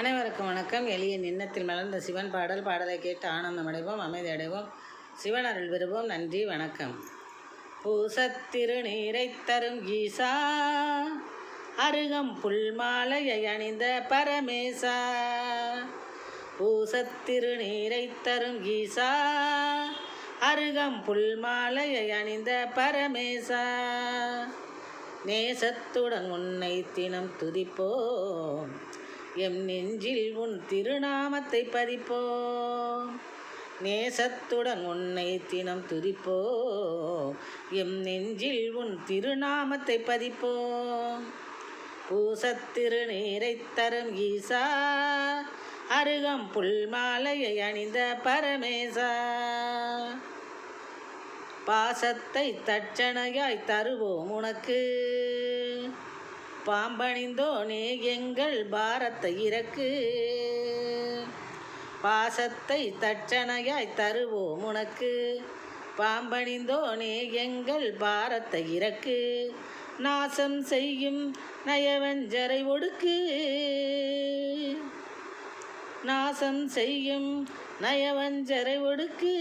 அனைவருக்கும் வணக்கம். எளிய நின்னத்தில் மலர்ந்த சிவன் பாடல் பாடலை கேட்டு ஆனந்தம் அடைவோம் அமைதி அடைவோம். சிவன் அருள் விரும்புவோம் நன்றி வணக்கம். பூசத்திருநீரை தரும் ஈசா அருகம் புல்மாலையை அணிந்த பரமேசா. பூசத்திருநீரை தரும் ஈசா அருகம் புல்மாலையை அணிந்த பரமேசா. நேசத்துடன் உன்னை தினம் துதிப்போம். எம் நெஞ்சில் உன் திருநாமத்தை பதிப்போம். நேசத்துடன் உன்னை தினம் துதிப்போ எம் நெஞ்சில் உன் திருநாமத்தை பதிப்போ பூசத்திருநீரை தரும் ஈசா அருகம் புல்மாலையை அணிந்த பரமேசா. பாசத்தை தட்சணையாய் தருவோம் உனக்கு. பாம்பணிந்தோனே எங்கள் பாரத்தை இறக்கு. பாசத்தை தட்சணையாய் தருவோம் உனக்கு. பாம்பணிந்தோனே எங்கள் பாரத்தை இறக்கு. நாசம் செய்யும் நயவஞ்சரை ஒடுக்கு. நாசம் செய்யும் நயவஞ்சரை ஒடுக்கு.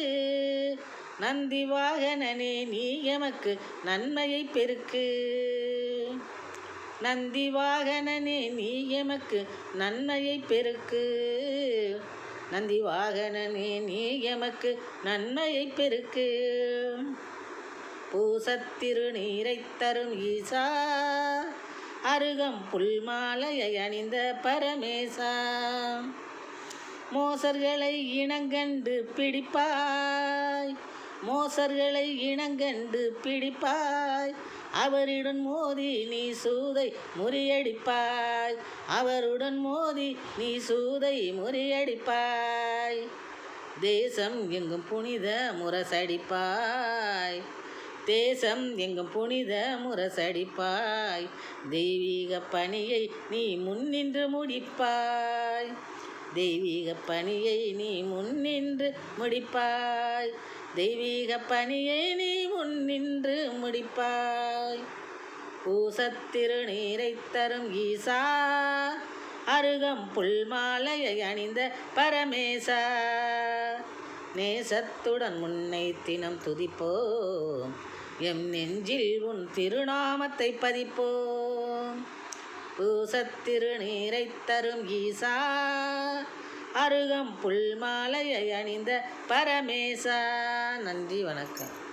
நந்தி வாகனனே நீ எமக்கு நன்மையை பெருக்கு. நந்தி வாகனனே நீ எமக்கு நன்மையை பெருக்கு. நந்தி வாகனனே நீ எமக்கு நன்மையை பெருக்கு. பூசத்திருநீரை தரும் ஈசா அருகம் புல்மாலையை அணிந்த பரமேசா. மோசர்களை இனங்கண்டு பிடிப்பாய் மோசர்களை இனங்கண்டு பிடிப்பாய். அவருடன் மோதி நீ சூதை முறியடிப்பாய். அவருடன் மோதி நீ சூதை முறியடிப்பாய். தேசம் எங்கும் புனித முரசடிப்பாய். தேசம் எங்கும் புனித முரசடிப்பாய். தெய்வீக பணியை நீ முன்னின்று முடிப்பாய். தெய்வீக பணியை நீ முன்னின்று முடிப்பாய். தெய்வீக பணியை நீ முன்னின்று முடிப்பாய். பூசத்திருநீரை தரும் ஈசா அருகம் புல்மாலையை அணிந்த பரமேசா. நேசத்துடன் முன்னை தினம் துதிப்போம். எம் நெஞ்சில் உன் திருநாமத்தை பதிப்போம். பூசத்திருநீரை தரும் ஈசா அருகம் புல்மாலையை அணிந்த பரமேசா. நன்றி வணக்கம்.